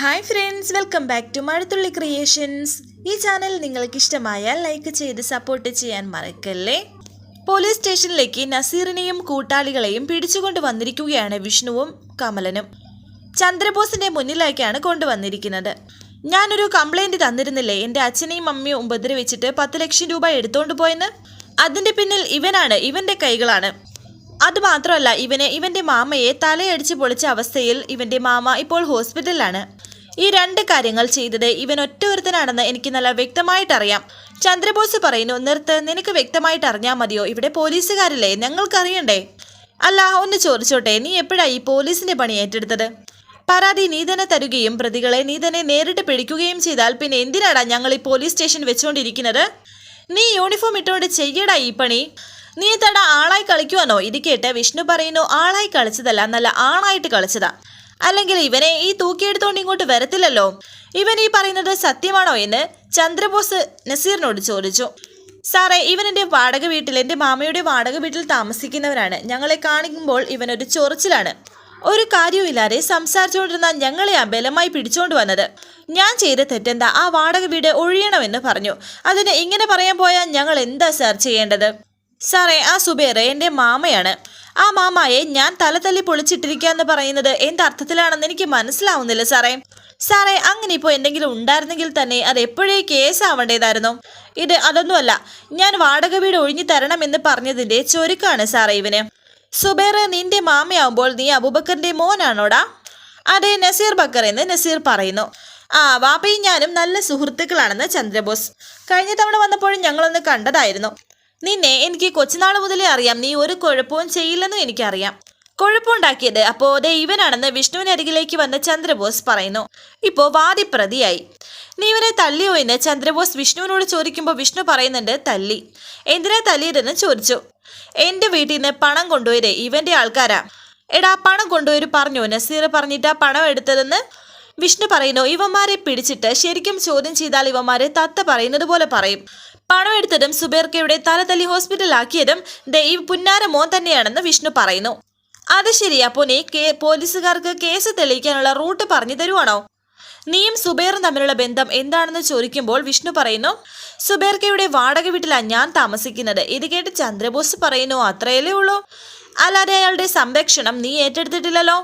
Hi friends welcome back to Mazhathulli creations ഈ channel നിങ്ങൾക്ക് ഇഷ്ടമായാൽ ലൈക്ക് ചെയ്ത് സപ്പോർട്ട് ചെയ്യാൻ മറക്കല്ലേ? പോലീസ് സ്റ്റേഷനിലേക്ക് നസീറിനെയും കൂട്ടാളികളെയും പിടിച്ചുകൊണ്ട് വന്നിരിക്കുകയാണ് വിഷ്ണുവും കമലനും. ചന്ദ്രബോസിന്റെ മുന്നിലേക്കാണ് കൊണ്ടുവന്നിരിക്കുന്നത്. ഞാനൊരു കംപ്ലൈന്റ് തന്നിരുന്നില്ലേ? എന്റെ അച്ഛനെയും അമ്മയും ഉപദ്രവിച്ചിട്ട് പത്ത് ലക്ഷം രൂപ എടുത്തോണ്ട് പോയെന്ന്? അതിന്റെ പിന്നിൽ ഇവനാണ് ഇവന്റെ കൈകളാണ്. അത് മാത്രമല്ല ഇവന് ഇവന്റെ മാമയെ തലയടിച്ച് പൊളിച്ച അവസ്ഥയിൽ ഇവന്റെ മാമ ഇപ്പോൾ ഹോസ്പിറ്റലിലാണ് ഈ രണ്ട് കാര്യങ്ങൾ ചെയ്തത് ഇവൻ ഒറ്റ ഒരുത്തനാണെന്ന് എനിക്ക് നല്ല വ്യക്തമായിട്ടറിയാം. ചന്ദ്രബോസ് പറയുന്നു നിർത്ത് നിനക്ക് വ്യക്തമായിട്ട് അറിഞ്ഞാൽ മതിയോ? ഇവിടെ പോലീസുകാരില്ലേ? ഞങ്ങൾക്കറിയണ്ടേ? അല്ല ഒന്ന് ചോദിച്ചോട്ടെ നീ എപ്പോഴാ ഈ പോലീസിന്റെ പണി ഏറ്റെടുത്തത്? പരാതി നീ തന്നെ തരുകയും പ്രതികളെ നീ തന്നെ നേരിട്ട് പിടിക്കുകയും ചെയ്താൽ പിന്നെ എന്തിനാടാ ഞങ്ങൾ ഈ പോലീസ് സ്റ്റേഷൻ വെച്ചുകൊണ്ടിരിക്കുന്നത് നീ യൂണിഫോം ഇട്ടുകൊണ്ട് ചെയ്യടാ ഈ പണി. നീ തട ആളായി കളിക്കുവാനോ ഇത് കേട്ട് വിഷ്ണു പറയുന്നു ആളായി കളിച്ചതല്ല നല്ല ആണായിട്ട് കളിച്ചതാ. അല്ലെങ്കിൽ ഇവനെ ഈ തൂക്കിയെടുത്തോണ്ട് ഇങ്ങോട്ട് വരത്തില്ലല്ലോ. ഇവൻ ഈ പറയുന്നത് സത്യമാണോ എന്ന് ചന്ദ്രബോസ് നസീറിനോട് ചോദിച്ചു. സാറേ ഇവൻ എന്റെ വാടക വീട്ടിൽ എന്റെ മാമയുടെ വാടക വീട്ടിൽ താമസിക്കുന്നവരാണ്. ഞങ്ങളെ കാണിക്കുമ്പോൾ ഇവനൊരു ചൊറിച്ചിലാണ്. ഒരു കാര്യവുമില്ലാതെ സംസാരിച്ചുകൊണ്ടിരുന്ന ഞങ്ങളെ ബലമായി പിടിച്ചോണ്ട് വന്നത്. ഞാൻ ചെയ്ത തെറ്റെന്താ? ആ വാടക വീട് ഒഴിയണമെന്ന് പറഞ്ഞു. അതിന് ഇങ്ങനെ പറയാൻ പോയാൽ ഞങ്ങൾ എന്താ സാർ ചെയ്യേണ്ടത്? സാറേ ആ സുബേർ എന്റെ മാമയാണ്. ആ മാമായെ ഞാൻ തലതല്ലി പൊളിച്ചിട്ടിരിക്കുക എന്ന് പറയുന്നത് എന്തർത്ഥത്തിലാണെന്ന് എനിക്ക് മനസ്സിലാവുന്നില്ല സാറേ. സാറേ അങ്ങനെ ഇപ്പോൾ എന്തെങ്കിലും ഉണ്ടായിരുന്നെങ്കിൽ തന്നെ അത് എപ്പോഴേ കേസാവേണ്ടതായിരുന്നു? ഇത് അതൊന്നുമല്ല. ഞാൻ വാടക വീട് ഒഴിഞ്ഞു തരണമെന്ന് പറഞ്ഞതിന്റെ ചൊരുക്കാണ് സാറേ ഇവന്. സുബേർ നിന്റെ മാമയാവുമ്പോൾ നീ അബൂബക്കറിന്റെ മോനാണോടാ? അതെ നസീർ ബക്കർ എന്ന് നസീർ പറയുന്നു. ആ വാപ്പയും ഞാനും നല്ല സുഹൃത്തുക്കളാണെന്ന് ചന്ദ്രബോസ്. കഴിഞ്ഞ തവണ വന്നപ്പോഴും ഞങ്ങളൊന്ന് കണ്ടതായിരുന്നു. നിന്നെ എനിക്ക് കൊച്ചുനാൾ മുതലേ അറിയാം. നീ ഒരു കുഴപ്പവും ചെയ്യില്ലെന്നും എനിക്കറിയാം. കുഴപ്പമുണ്ടാക്കിയത് അപ്പോ ദേ ഇവനാണെന്ന് വിഷ്ണുവിനരികിലേക്ക് വന്ന ചന്ദ്രബോസ് പറയുന്നു. ഇപ്പോ വാദിപ്രതിയായി. നീ ഇവനെ തല്ലിയോ എന്ന് ചന്ദ്രബോസ് വിഷ്ണുവിനോട് ചോദിക്കുമ്പോൾ വിഷ്ണു പറയുന്നുണ്ട് തല്ലി എന്തിനാ തല്ലിയതെന്ന് ചോദിച്ചു. എന്റെ വീട്ടിൽ നിന്ന് പണം കൊണ്ടുപോയത് ഇവന്റെ ആൾക്കാരാ. എടാ പണം കൊണ്ടുപോയി പറഞ്ഞു നസീർ പറഞ്ഞിട്ടാ പണം എടുത്തതെന്ന് വിഷ്ണു പറയുന്നു. ഇവന്മാരെ പിടിച്ചിട്ട് ശരിക്കും ചോദ്യം ചെയ്താൽ ഇവന്മാരെ തത്ത പറയുന്നത് പോലെ പറയും. പണം എടുത്തതും സുബേർക്കയുടെ തലതല്ലി ഹോസ്പിറ്റലാക്കിയതും ദേ ഈ പുന്നാര മോൻ തന്നെയാണെന്ന് വിഷ്ണു പറയുന്നു. അത് ശരിയാ അപ്പോൾ പോലീസുകാർക്ക് കേസ് തെളിയിക്കാനുള്ള റൂട്ട് പറഞ്ഞു തരുവാണോ? നീയും സുബേറും തമ്മിലുള്ള ബന്ധം എന്താണെന്ന് ചോദിക്കുമ്പോൾ വിഷ്ണു പറയുന്നു സുബേർക്കയുടെ വാടക വീട്ടിലാണ് ഞാൻ താമസിക്കുന്നത്. ഇത് കേട്ട് ചന്ദ്രബോസ് പറയുന്നു അത്രയല്ലേ ഉള്ളൂ. അല്ലാതെ അയാളുടെ സംരക്ഷണം നീ ഏറ്റെടുത്തിട്ടില്ലല്ലോ?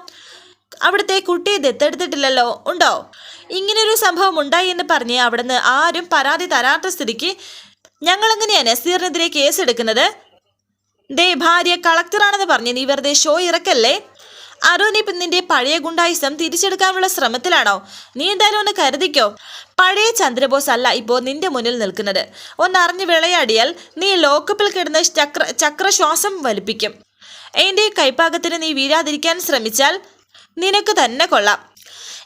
അവിടുത്തെ കുട്ടിയെ ദത്തെടുത്തിട്ടില്ലല്ലോ? ഉണ്ടോ? ഇങ്ങനൊരു സംഭവം ഉണ്ടായി എന്ന് പറഞ്ഞ് അവിടുന്ന് ആരും പരാതി തരാത്ത സ്ഥിതിക്ക് ഞങ്ങൾ എങ്ങനെയാ നസീറിനെതിരെ കേസ് എടുക്കുന്നത് ദേ ഭാര്യ കളക്ടറാണെന്ന് പറഞ്ഞ് നീ വെറുതെ ഷോ ഇറക്കല്ലേ? അരുണി നിന്റെ പഴയ ഗുണ്ടായിസം തിരിച്ചെടുക്കാനുള്ള ശ്രമത്തിലാണോ? നീ എന്തായാലും ഒന്ന് കരുതിക്കോ? പഴയ ചന്ദ്രബോസ് അല്ല ഇപ്പോൾ നിന്റെ മുന്നിൽ നിൽക്കുന്നത്. ഒന്ന് അറിഞ്ഞു വിളയാടിയാൽ നീ ലോക്കപ്പിൽ കിടന്ന് ചക്ര ചക്രശ്വാസം വലിപ്പിക്കും. എന്റെ കൈപ്പാകത്തിന് നീ വീരാതിരിക്കാൻ ശ്രമിച്ചാൽ നിനക്ക് തന്നെ കൊള്ളാം.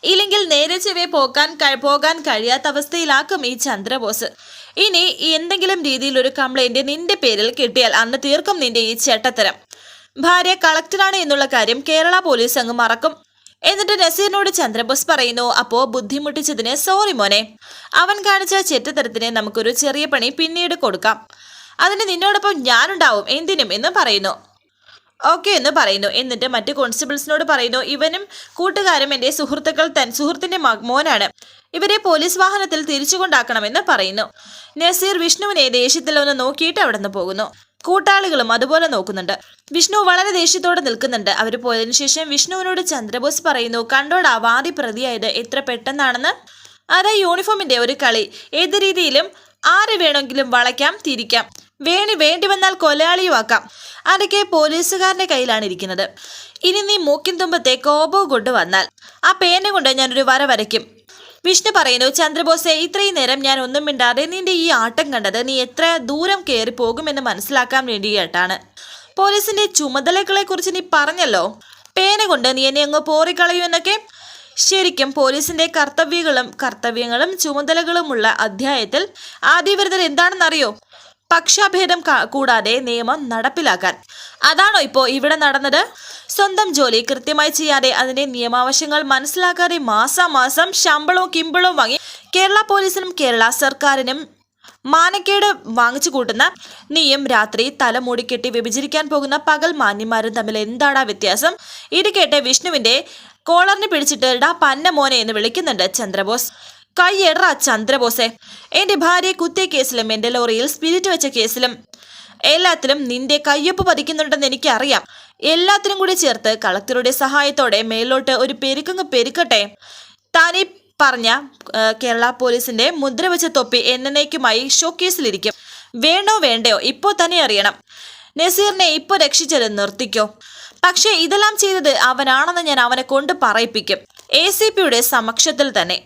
ഇല്ലെങ്കിൽ നേരെ ചെവേ പോകാൻ പോകാൻ കഴിയാത്ത അവസ്ഥയിലാക്കും ഈ ചന്ദ്രബോസ്. ഇനി എന്തെങ്കിലും രീതിയിൽ ഒരു കംപ്ലൈന്റ് നിന്റെ പേരിൽ കിട്ടിയാൽ അന്ന് തീർക്കും നിന്റെ ഈ ചേട്ടത്തരം. ഭാര്യ കളക്ടറാണ് എന്നുള്ള കാര്യം കേരള പോലീസ് അങ്ങ് മറക്കും. എന്നിട്ട് നസീറിനോട് ചന്ദ്രബോസ് പറയുന്നു അപ്പോ ബുദ്ധിമുട്ടിച്ചതിന് സോറി മോനെ. അവൻ കാണിച്ച ചെറ്റത്തരത്തിന് നമുക്കൊരു ചെറിയ പണി പിന്നീട് കൊടുക്കാം. അതിന് നിന്നോടൊപ്പം ഞാനുണ്ടാവും എന്തിനും എന്ന് പറയുന്നു. ഓക്കെ എന്ന് പറയുന്നു. എന്നിട്ട് മറ്റു കോൺസ്റ്റബിൾസിനോട് പറയുന്നു ഇവനും കൂട്ടുകാരും എന്റെ സുഹൃത്തുക്കൾ തൻ സുഹൃത്തിന്റെ മ- മോനാണ്. ഇവരെ പോലീസ് വാഹനത്തിൽ തിരിച്ചു കൊണ്ടാക്കണമെന്ന് പറയുന്നു. നസീർ വിഷ്ണുവിനെ ദേഷ്യത്തിൽ ഒന്ന് നോക്കിയിട്ട് അവിടെ നിന്ന് പോകുന്നു. കൂട്ടാളികളും അതുപോലെ നോക്കുന്നുണ്ട്. വിഷ്ണു വളരെ ദേഷ്യത്തോടെ നിൽക്കുന്നുണ്ട്. അവർ പോയതിനു ശേഷം വിഷ്ണുവിനോട് ചന്ദ്രബോസ് പറയുന്നു കണ്ടോടാ വാദി പ്രതിയായത് എത്ര പെട്ടെന്നാണെന്ന്? അതാ യൂണിഫോമിന്റെ ഒരു കളി. ഏത് രീതിയിലും ആര് വേണമെങ്കിലും വളയ്ക്കാം തിരിക്കാം. വേണി വേണ്ടി വന്നാൽ കൊലയാളിയുമാക്കാം അതൊക്കെ പോലീസുകാരന്റെ കയ്യിലാണ് ഇരിക്കുന്നത്. ഇനി നീ മൂക്കിൻ തുമ്പത്തെ കോപവും കൊണ്ട് വന്നാൽ. ആ പേന കൊണ്ട് ഞാനൊരു വര വരയ്ക്കും. വിഷ്ണു പറയുന്നു ചന്ദ്രബോസെ ഇത്രയും നേരം ഞാൻ ഒന്നും മിണ്ടാതെ നിന്റെ ഈ ആട്ടം കണ്ടത് നീ എത്ര ദൂരം കയറി പോകുമെന്ന് മനസ്സിലാക്കാൻ വേണ്ടിയിട്ടാണ് പോലീസിന്റെ ചുമതലകളെ കുറിച്ച് നീ പറഞ്ഞല്ലോ. പേന കൊണ്ട് നീ എന്നെ അങ്ങ് പോറിക്കളയൂ എന്നൊക്കെ? ശരിക്കും പോലീസിന്റെ കർത്തവ്യങ്ങളും കർത്തവ്യങ്ങളും ചുമതലകളുമുള്ള അധ്യായത്തിൽ ആദ്യവരുതൽ എന്താണെന്നറിയോ? പക്ഷാഭേദം കൂടാതെ നിയമം നടപ്പിലാക്കാൻ. അതാണോ ഇപ്പോ ഇവിടെ നടന്നത്? സ്വന്തം ജോലി കൃത്യമായി ചെയ്യാതെ അതിന്റെ നിയമാവശ്യങ്ങൾ മനസ്സിലാക്കാതെ മാസാമാസം ശമ്പളവും കിമ്പളവും വാങ്ങി കേരള പോലീസിനും കേരള സർക്കാരിനും മാനക്കേട് വാങ്ങിച്ചു കൂട്ടുന്ന നീയും രാത്രി തല മൂടിക്കെട്ടി വിഭജിക്കാൻ പോകുന്ന പകൽ മാന്യന്മാരും തമ്മിൽ എന്താണ് വ്യത്യാസം? ഇത് കേട്ട് വിഷ്ണുവിന്റെ കോളറിന് പിടിച്ചിട്ട് ഡാ പന്ന മോനെ എന്ന് വിളിക്കുന്നുണ്ട് ചന്ദ്രബോസ്. കൈയെടറ ചന്ദ്രബോസെ. എന്റെ ഭാര്യയെ കുത്തിയ കേസിലും എന്റെ ലോറിയിൽ സ്പിരിറ്റ് വെച്ച കേസിലും എല്ലാത്തിലും നിന്റെ കയ്യൊപ്പ് പതിക്കുന്നുണ്ടെന്ന് എനിക്കറിയാം. എല്ലാത്തിനും കൂടി ചേർത്ത് കളക്ടറുടെ സഹായത്തോടെ മേലോട്ട് ഒരു പെരുക്കങ്ങ് പെരുക്കട്ടെ. താനീ പറഞ്ഞ കേരള പോലീസിന്റെ മുദ്ര വെച്ച തൊപ്പി എന്നേക്കുമായി ഷോക്കേസിലിരിക്കും. വേണോ വേണ്ടയോ ഇപ്പോ തന്നെ അറിയണം. നസീറിനെ ഇപ്പോൾ രക്ഷിച്ചത് നിർത്തിക്കോ. പക്ഷേ ഇതെല്ലാം ചെയ്തത് അവനാണെന്ന് ഞാൻ അവനെ കൊണ്ട് പറയിപ്പിക്കും. എ സി പിയുടെ സമക്ഷത്തിൽ തന്നെ.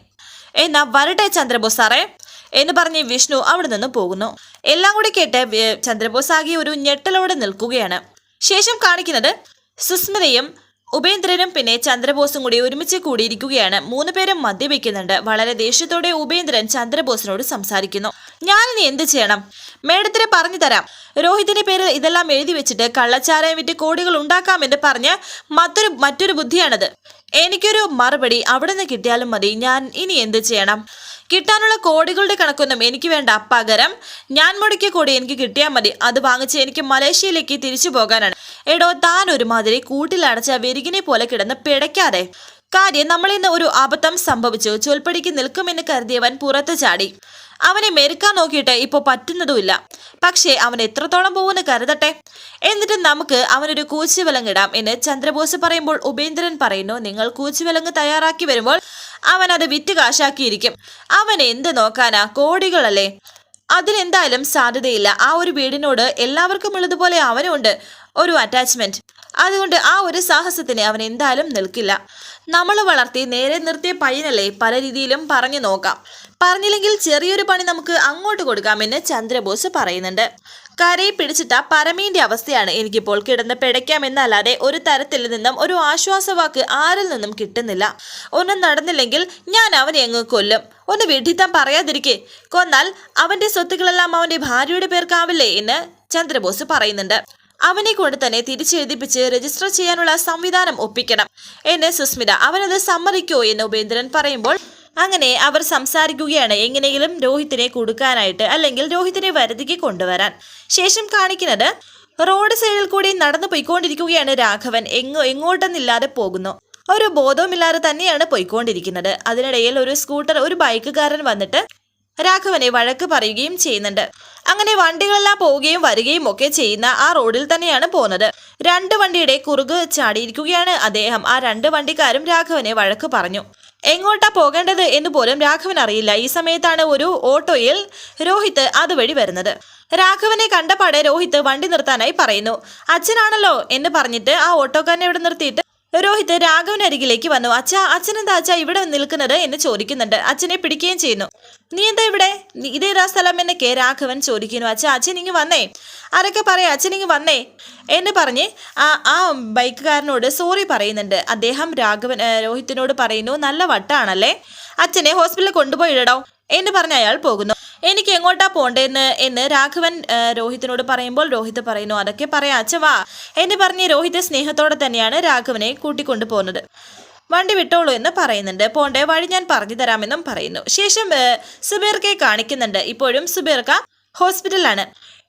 എന്നാ വരട്ടെ ചന്ദ്രബോസ് സാറേ എന്ന് പറഞ്ഞ് വിഷ്ണു അവിടെ നിന്ന് പോകുന്നു. എല്ലാം കൂടി കേട്ട് ചന്ദ്രബോസ് ആകെ ഒരു ഞെട്ടലോടെ നിൽക്കുകയാണ്. ശേഷം കാണിക്കുന്നത് സുസ്മിതയും ഉപേന്ദ്രനും പിന്നെ ചന്ദ്രബോസും കൂടി ഒരുമിച്ച് കൂടിയിരിക്കുകയാണ്. മൂന്ന് പേരും മദ്യപിക്കുന്നുണ്ട് വളരെ ദേഷ്യത്തോടെ ഉപേന്ദ്രൻ ചന്ദ്രബോസിനോട് സംസാരിക്കുന്നു. ഞാൻ ഇനി എന്ത് ചെയ്യണം? മേഡത്തിന് പറഞ്ഞു തരാം. രോഹിതിന്റെ പേരിൽ ഇതെല്ലാം എഴുതി വെച്ചിട്ട് കള്ളച്ചാരായം വിറ്റ് കോടികൾ ഉണ്ടാക്കാമെന്ന് പറഞ്ഞ് മറ്റൊരു മറ്റൊരു ബുദ്ധിയാണത്. എനിക്കൊരു മറുപടി അവിടെ നിന്ന് കിട്ടിയാലും മതി. ഞാൻ ഇനി എന്ത് ചെയ്യണം? കിട്ടാനുള്ള കോടികളുടെ കണക്കൊന്നും എനിക്ക് വേണ്ട. പകരം ഞാൻ മുടക്കിയ കോടി എനിക്ക് കിട്ടിയാൽ മതി. അത് വാങ്ങിച്ച് എനിക്ക് മലേഷ്യയിലേക്ക് തിരിച്ചു പോകാനാണ്. എടോ താൻ ഒരുമാതിരി കൂട്ടിലടച്ച വിരികിനെ പോലെ കിടന്ന് പിടയ്ക്കാതെ. കാര്യം നമ്മളിന്ന് ഒരു അബദ്ധം സംഭവിച്ചു. ചൊൽപ്പടിക്ക് നിൽക്കുമെന്ന് കരുതിയവൻ പുറത്തു ചാടി. അവനെ മെരുക്കാൻ നോക്കിയിട്ട് ഇപ്പോൾ പറ്റുന്നതുമില്ല. പക്ഷേ അവൻ എത്രത്തോളം പോകുമെന്ന് കരുതട്ടെ? എന്നിട്ട് നമുക്ക് അവനൊരു കൂച്ചുവിലങ്ങിടാം എന്ന് ചന്ദ്രബോസ് പറയുമ്പോൾ ഉപേന്ദ്രൻ പറയുന്നു നിങ്ങൾ കൂച്ചുവിലങ്ങ് തയ്യാറാക്കി വരുമ്പോൾ അവൻ അത് വിറ്റ് കാശാക്കിയിരിക്കും. അവൻ എന്ത് നോക്കാനാ? കോടികളല്ലേ? അതിനെന്തായാലും സാധ്യതയില്ല. ആ ഒരു വീടിനോട് എല്ലാവർക്കും ഉള്ളതുപോലെ അവനുണ്ട് ഒരു അറ്റാച്ച്മെന്റ് അതുകൊണ്ട് ആ ഒരു സാഹസത്തിന് അവൻ എന്തായാലും നിൽക്കില്ല. നമ്മൾ വളർത്തി നേരെ നിർത്തിയ പയ്യനല്ലേ പല രീതിയിലും പറഞ്ഞു നോക്കാം. പറഞ്ഞില്ലെങ്കിൽ ചെറിയൊരു പണി നമുക്ക് അങ്ങോട്ട് കൊടുക്കാമെന്ന് ചന്ദ്രബോസ് പറയുന്നുണ്ട്. കരയെ പിടിച്ചിട്ട പരമീന്റെ അവസ്ഥയാണ് എനിക്കിപ്പോൾ കിടന്ന് പിടയ്ക്കാമെന്നല്ലാതെ ഒരു തരത്തിൽ നിന്നും ഒരു ആശ്വാസവാക്ക് ആരിൽ നിന്നും കിട്ടുന്നില്ല. ഒന്നും നടന്നില്ലെങ്കിൽ ഞാൻ അവനെ അങ്ങ് കൊല്ലും. ഒന്ന് വിഡിത്തം പറയാതിരിക്കെ. കൊന്നാൽ അവന്റെ സ്വത്തുക്കളെല്ലാം അവന്റെ ഭാര്യയുടെ പേർക്കാവില്ലേ എന്ന് ചന്ദ്രബോസ് പറയുന്നുണ്ട്. അവനെ കൊണ്ട് തന്നെ തിരിച്ചെഴുതിപ്പിച്ച് രജിസ്റ്റർ ചെയ്യാനുള്ള സംവിധാനം ഒപ്പിക്കണം. എന്ന് സുസ്മിത അവനത് സമ്മതിക്കോ എന്ന് ഉപേന്ദ്രൻ പറയുമ്പോൾ അങ്ങനെ അവർ സംസാരിക്കുകയാണ് എങ്ങനെയെങ്കിലും രോഹിത്തിനെ കൊടുക്കാനായിട്ട് അല്ലെങ്കിൽ രോഹിത്തിനെ വരുതിക്ക് കൊണ്ടുവരാൻ. ശേഷം കാണിക്കുന്നത് റോഡ് സൈഡിൽ കൂടി നടന്നു പോയിക്കൊണ്ടിരിക്കുകയാണ് രാഘവൻ. എങ്ങോ എങ്ങോട്ടെന്നില്ലാതെ പോകുന്നു. ഒരു ബോധവുമില്ലാതെ തന്നെയാണ് പോയിക്കൊണ്ടിരിക്കുന്നത്. അതിനിടയിൽ ഒരു സ്കൂട്ടർ ഒരു ബൈക്കുകാരൻ വന്നിട്ട് രാഘവനെ വഴക്ക് പറയുകയും ചെയ്യുന്നുണ്ട്. അങ്ങനെ വണ്ടികളെല്ലാം പോവുകയും വരികയും ഒക്കെ ചെയ്യുന്ന ആ റോഡിൽ തന്നെയാണ് പോകുന്നത്. രണ്ട് വണ്ടിയുടെ കുറുക് ചാടിയിരിക്കുകയാണ് അദ്ദേഹം. ആ രണ്ട് വണ്ടിക്കാരും രാഘവനെ വഴക്ക് പറഞ്ഞു. എങ്ങോട്ടാ പോകേണ്ടത് എന്ന് പോലും രാഘവൻ അറിയില്ല. ഈ സമയത്താണ് ഒരു ഓട്ടോയിൽ രോഹിത് അതുവഴി വരുന്നത്. രാഘവനെ കണ്ടപാടെ രോഹിത് വണ്ടി നിർത്താനായി പറയുന്നു. അച്ഛനാണല്ലോ എന്ന് പറഞ്ഞിട്ട് ആ ഓട്ടോക്കാരനെ ഇവിടെ നിർത്തിയിട്ട് രോഹിത് രാഘവനരികിലേക്ക് വന്നു. അച്ഛ അച്ഛനെന്താ അച്ഛ ഇവിടെ നിൽക്കുന്നത്? എന്ന് ചോദിക്കുന്നുണ്ട്. അച്ഛനെ പിടിക്കുകയും ചെയ്യുന്നു. നീ എന്താ ഇവിടെ? ഇതേതാ സ്ഥലം എന്ന് കെ രാഘവൻ ചോദിക്കുന്നു. അച്ഛ അച്ഛൻ ഇങ്ങ് വന്നേ. ആരൊക്കെ പറയാ? അച്ഛൻ ഇങ്ങ് വന്നേ. എന്ന് പറഞ്ഞ് ആ ആ ബൈക്കുകാരനോട് സോറി പറയുന്നുണ്ട്. അദ്ദേഹം രാഘവൻ രോഹിത്തിനോട് പറയുന്നു നല്ല വട്ടാണല്ലേ? അച്ഛനെ ഹോസ്പിറ്റലിൽ കൊണ്ടുപോയി ഇടടോ എന്ന് പറഞ്ഞ് അയാൾ പോകുന്നു. എനിക്ക് എങ്ങോട്ടാ പോണ്ടേന്ന് എന്ന് രാഘവൻ രോഹിത്തിനോട് പറയുമ്പോൾ രോഹിത് പറയുന്നു അതൊക്കെ പറയാ അച്ഛ വാ. എന്ന് പറഞ്ഞ് രോഹിത് സ്നേഹത്തോടെ തന്നെയാണ് രാഘവനെ കൂട്ടിക്കൊണ്ടു പോകുന്നത്. വണ്ടി വിട്ടോളൂ എന്ന് പറയുന്നുണ്ട്. പോണ്ടേ വഴി ഞാൻ പറഞ്ഞു തരാമെന്നും പറയുന്നു. ശേഷം സുബീർക്കെ കാണിക്കുന്നുണ്ട്. ഇപ്പോഴും സുബീർക്ക ഹോസ്പിറ്റലാണ്.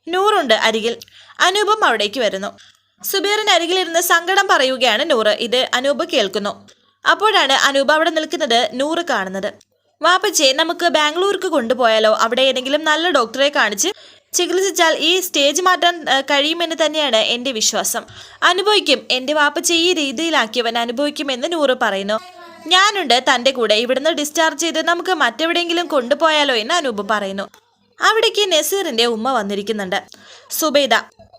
നൂറുണ്ട് അരികിൽ. അനൂപും അവിടേക്ക് വരുന്നു. സുബീറിന് അരികിലിരുന്ന് സങ്കടം പറയുകയാണ് നൂറ്. ഇത് അനൂപ് കേൾക്കുന്നു. അപ്പോഴാണ് അനൂപ് അവിടെ നിൽക്കുന്നത് നൂറ് കാണുന്നത്. വാപ്പച്ചേ നമുക്ക് ബാംഗ്ലൂർക്ക് കൊണ്ടുപോയാലോ? അവിടെ ഏതെങ്കിലും നല്ല ഡോക്ടറെ കാണിച്ച് ചികിത്സിച്ചാൽ ഈ സ്റ്റേജ് മാറ്റാൻ കഴിയുമെന്ന് തന്നെയാണ് എന്റെ വിശ്വാസം. അനുഭവിക്കും. എന്റെ വാപ്പച്ചെ ഈ രീതിയിലാക്കിയവൻ അനുഭവിക്കുമെന്ന് നൂറ് പറയുന്നു. ഞാനുണ്ട് തന്റെ കൂടെ. ഇവിടുന്ന് ഡിസ്ചാർജ് ചെയ്ത് നമുക്ക് മറ്റെവിടെയെങ്കിലും കൊണ്ടുപോയാലോ എന്ന് അനൂപ് പറയുന്നു. അവിടേക്ക് നസീറിന്റെ ഉമ്മ വന്നിരിക്കുന്നുണ്ട്. സുബൈദ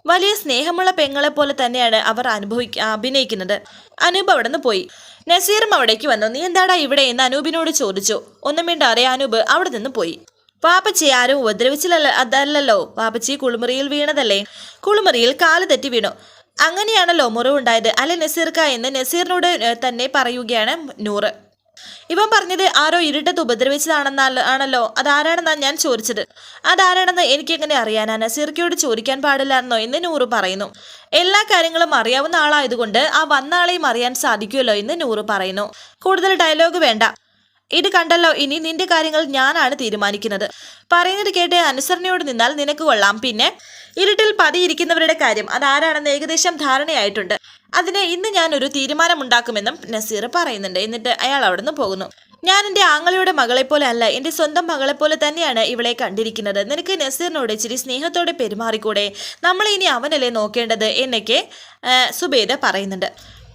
വലിയ സ്നേഹമുള്ള പെങ്ങളെ പോലെ തന്നെയാണ് അവർ അനുഭവിക്ക അഭിനയിക്കുന്നത്. അനൂപ് അവിടെ നിന്ന് പോയി. നസീറും അവിടേക്ക് വന്നു. നീ എന്താടാ ഇവിടെ? എന്ന് അനൂപിനോട് ചോദിച്ചു. ഒന്നും മിണ്ടാറെ അനൂപ് അവിടെ നിന്ന് പോയി. പാപ്പച്ചി ആരും ഉപദ്രവിച്ചില്ല അതല്ലല്ലോ. പാപ്പച്ചി കുളിമുറിയിൽ വീണതല്ലേ? കുളിമുറിയിൽ കാൽ തെറ്റി വീണു. അങ്ങനെയാണല്ലോ മുറിവുണ്ടായത്. അല്ലെ നസീർക്ക? എന്ന് നസീറിനോട് തന്നെ പറയുകയാണ് നൂറ്. ഇവൻ പറഞ്ഞത് ആരോ ഇരുട്ടത്ത് ഉപദ്രവിച്ചതാണെന്നാൽ ആണല്ലോ. അതാരാണെന്നാണ് ഞാൻ ചോദിച്ചത്? അതാരാണെന്ന് എനിക്കെങ്ങനെ അറിയാനാ? നസീർക്കയോട് ചോദിക്കാൻ പാടില്ലായിരുന്നോ എന്ന് നൂറ് പറയുന്നു. എല്ലാ കാര്യങ്ങളും അറിയാവുന്ന ആളായതുകൊണ്ട് ആ വന്ന ആളെയും അറിയാൻ സാധിക്കുമല്ലോ എന്ന് നൂറ് പറയുന്നു. കൂടുതൽ ഡയലോഗ് വേണ്ട. ഇത് കണ്ടല്ലോ ഇനി നിന്റെ കാര്യങ്ങൾ ഞാനാണ് തീരുമാനിക്കുന്നത്. പറയുന്നത് കേട്ട് അനുസരണയോട് നിന്നാൽ നിനക്ക് കൊള്ളാം. പിന്നെ ഇരുട്ടിൽ പതിയിരിക്കുന്നവരുടെ കാര്യം. അതാരാണെന്ന് ഏകദേശം ധാരണയായിട്ടുണ്ട്. അതിന് ഇന്ന് ഞാനൊരു തീരുമാനമുണ്ടാക്കുമെന്നും നസീർ പറയുന്നുണ്ട്. എന്നിട്ട് അയാൾ അവിടുന്ന് പോകുന്നു. ഞാൻ എന്റെ ആങ്ങളയുടെ മകളെപ്പോലെ അല്ല എന്റെ സ്വന്തം മകളെപ്പോലെ തന്നെയാണ് ഇവളെ കണ്ടിരിക്കുന്നത്. നിനക്ക് നസീറിനോട് ഇച്ചിരി സ്നേഹത്തോടെ പെരുമാറിക്കൂടെ? നമ്മൾ ഇനി അവനല്ലേ നോക്കേണ്ടത്? എന്നൊക്കെ സുബേദ പറയുന്നുണ്ട്.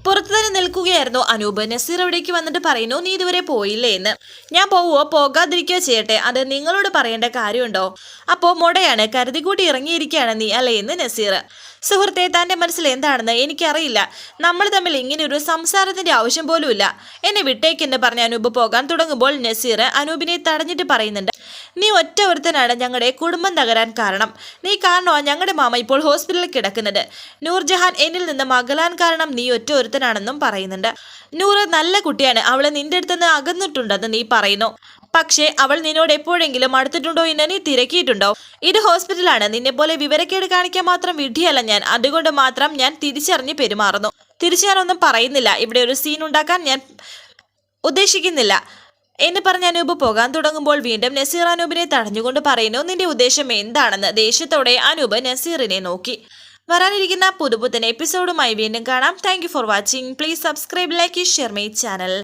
പുറത്തു തന്നെ നിൽക്കുകയായിരുന്നു അനൂപ്. നസീർ അവിടേക്ക് വന്നിട്ട് പറയുന്നു നീ ഇതുവരെ പോയില്ലേ? എന്ന്. ഞാൻ പോവുമോ പോകാതിരിക്കുകയോ ചെയ്യട്ടെ അത് നിങ്ങളോട് പറയേണ്ട കാര്യമുണ്ടോ? അപ്പോൾ മുടയാണ്. കരുതിക്കൂട്ടി ഇറങ്ങിയിരിക്കുകയാണ് നീ അല്ലേ? എന്ന് നസീർ. സുഹൃത്തെ തന്റെ മനസ്സിൽ എന്താണെന്ന് എനിക്കറിയില്ല. നമ്മൾ തമ്മിൽ ഇങ്ങനെ ഒരു സംസാരത്തിന്റെ ആവശ്യം പോലുമില്ല. എന്നെ വിട്ടേക്കെന്ന് പറഞ്ഞ് അനൂപ് പോകാൻ തുടങ്ങുമ്പോൾ നസീർ അനൂപിനെ തടഞ്ഞിട്ട് പറയുന്നുണ്ട് നീ ഒറ്റ ഒരുത്തനാണ് ഞങ്ങളുടെ കുടുംബം തകരാൻ കാരണം. നീ കാരണമാണ് ഞങ്ങളുടെ മാമ ഇപ്പോൾ ഹോസ്പിറ്റലിൽ കിടക്കുന്നത്. നൂർജഹാൻ എന്നിൽ നിന്ന് മകലാൻ കാരണം നീ ഒറ്റ ഒരുത്തനാണെന്നും പറയുന്നുണ്ട്. നൂറ് നല്ല കുട്ടിയാണ്. അവൾ നിന്റെ അടുത്തുനിന്ന് അകന്നിട്ടുണ്ടെന്ന് നീ പറയുന്നു. പക്ഷേ അവൾ നിന്നോട് എപ്പോഴെങ്കിലും അടുത്തിട്ടുണ്ടോ എന്ന് നീ തിരക്കിയിട്ടുണ്ടോ? ഇത് ഹോസ്പിറ്റലാണ്. നിന്നെ പോലെ വിവരക്കേട് കാണിക്കാൻ മാത്രം വിഡ്ഢിയല്ല ഞാൻ. അതുകൊണ്ട് മാത്രം ഞാൻ തിരിച്ചറിഞ്ഞ് പെരുമാറുന്നു. തിരിച്ചു ഞാനൊന്നും പറയുന്നില്ല. ഇവിടെ ഒരു സീൻ ഉണ്ടാക്കാൻ ഞാൻ ഉദ്ദേശിക്കുന്നില്ല. എന്ന് പറഞ്ഞ അനൂപ് പോകാൻ തുടങ്ങുമ്പോൾ വീണ്ടും നസീർ അനൂപിനെ തടഞ്ഞുകൊണ്ട് പറയുന്നു നിന്റെ ഉദ്ദേശം എന്താണെന്ന്? ദേഷ്യത്തോടെ അനൂപ് നസീറിനെ നോക്കി. വരാനിരിക്കുന്ന പുതുപുത്തൻ എപ്പിസോഡുമായി വീണ്ടും കാണാം. Thank for watching please subscribe like share my channel